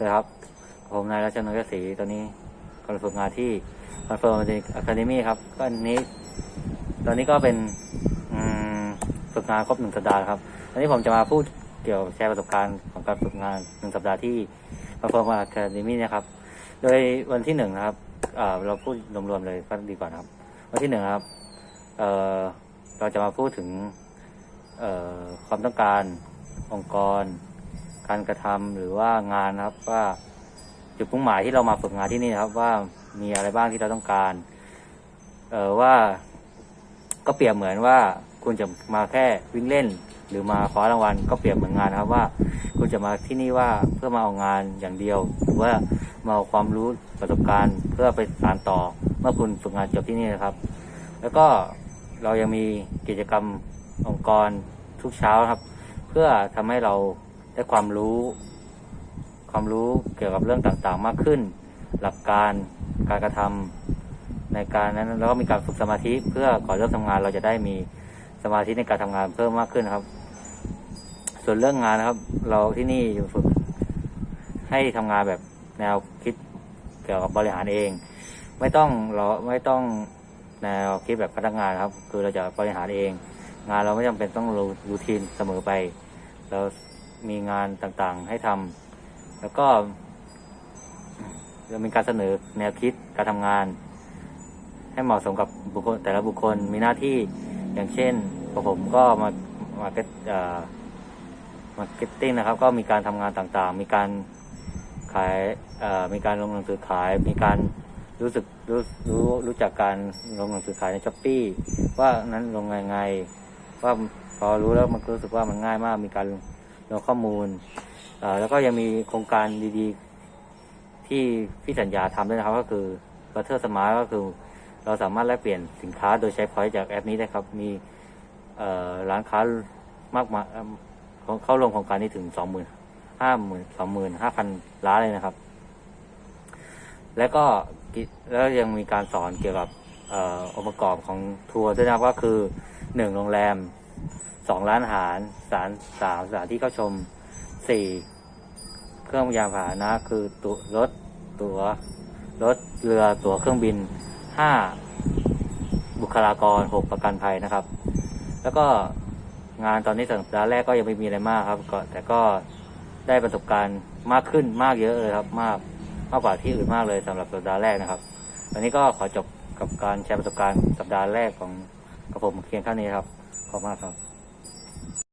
เลยครับ ผมนายรัชนนท์ยศรีตอนนี้กำลังฝึกงานที่คอนเฟิร์มอะคาเดมี่ครับ ก็อันนี้ ตอนนี้ก็เป็นฝึกงานครบหนึ่งสัปดาห์ครับอันนี้ผมจะมาพูดเกี่ยวกับแชร์ประสบการณ์ของการฝึกงานหนึ่งสัปดาห์ที่คอนเฟิร์มอะคาเดมี่นะครับ โดยวันที่หนึ่งนะครับเราพูดรวมๆเลยก็ดีกว่านะครับ วันที่หนึ่งครับเเราจะมาพูดถึงความต้องการองค์กร การกระทำหรือว่างานนะครับว่าจุดมุ่งหมายที่เรามาฝึกงานที่นี่นะครับ ว่ามีอะไรบ้างที่เราต้องการ เออว่าก็เปรียบเหมือนว่าคุณจะมาแค่วิ่งเล่น หรือมาคว้ารางวัลก็เปรียบเหมือนงานนะครับว่า คุณจะมาที่นี่ว่าเพื่อมาเอางานอย่างเดียวหรือว่ามาเอาความรู้ประสบการณ์เพื่อไปสานต่อเมื่อคุณฝึกงานจบที่นี่นะครับ แล้วก็เรายังมีกิจกรรมองค์กรทุกเช้าครับ เพื่อทำให้เรา ได้ความรู้ ความรู้เกี่ยวกับเรื่องต่างๆ มากขึ้น หลักการการกระทำในการนั้นแล้วก็มีการฝึกสมาธิเพื่อก่อนเริ่มทำงาน เราจะได้มีสมาธิในการทำงานเพิ่มมากขึ้นนะครับ ส่วนเรื่องงานนะครับ เราที่นี่ฝึกให้ทำงานแบบแนวคิดเกี่ยวกับบริหารเอง ไม่ต้องเราไม่ต้องแนวคิดแบบพนักงานครับ คือเราจะบริหารเอง งานเราไม่จำเป็นต้องรูรูทีนเสมอไป เรา มีงานต่างๆให้ทำแล้วก็เรามีการเสนอแนวคิดการทำงาน ให้เหมาะสมกับบุคคลแต่ละบุคคลมีหน้าที่อย่างเช่นผมก็มามาเก็ตมาเก็ตติ้งนะครับ ก็มีการทำงานต่างๆ มีการขายมีการลงหนังสือขาย มีการรู้สึกรู้รู้รู้จักการลงหนังสือขายในช้อปปี้ว่านั้นลงยังไงว่าพอรู้แล้วมันก็รู้สึกว่ามันง่ายมากมีการ ลงข้อมูลแล้วก็ยังมีโครงการดีๆ ที่พี่สัญญาทำด้วยนะครับ ก็คือบัตเทอร์สมาร์ก็คือ เราสามารถแลกเปลี่ยนสินค้าโดยใช้พอยต์จากแอปนี้ได้ครับ มีร้านค้ามากมายเข้าร่วมโครงการนี้ถึงสองหมื่นห้าหมื่นสองหมื่นห้าพันล้านเลยนะครับ แล้วก็แล้วยังมีการสอนเกี่ยวกับเอ่อองค์ประกอบของทัวร์ด้วยนะครับก็คือหนึ่งโรงแรม สองร้านอาหารสามสามสถานที่เข้าชมสี่เครื่องยานพาหนะคือตัวรถตัวรถเรือตั๋วเครื่องบินห้าบุคลากรหกประกันภัยนะครับ แล้วก็งานตอนนี้สัปดาห์แรกก็ยังไม่มีอะไรมากครับก็แต่ก็ได้ประสบการณ์มากขึ้นมากเยอะเลยครับ มากมากกว่าที่อื่นมากเลยสำหรับสัปดาห์แรกนะครับวันนี้ก็ขอจบกับการแชร์ประสบการณ์สัปดาห์แรกของกับผมเพียงเท่านี้ครับขอบคุณมากครับ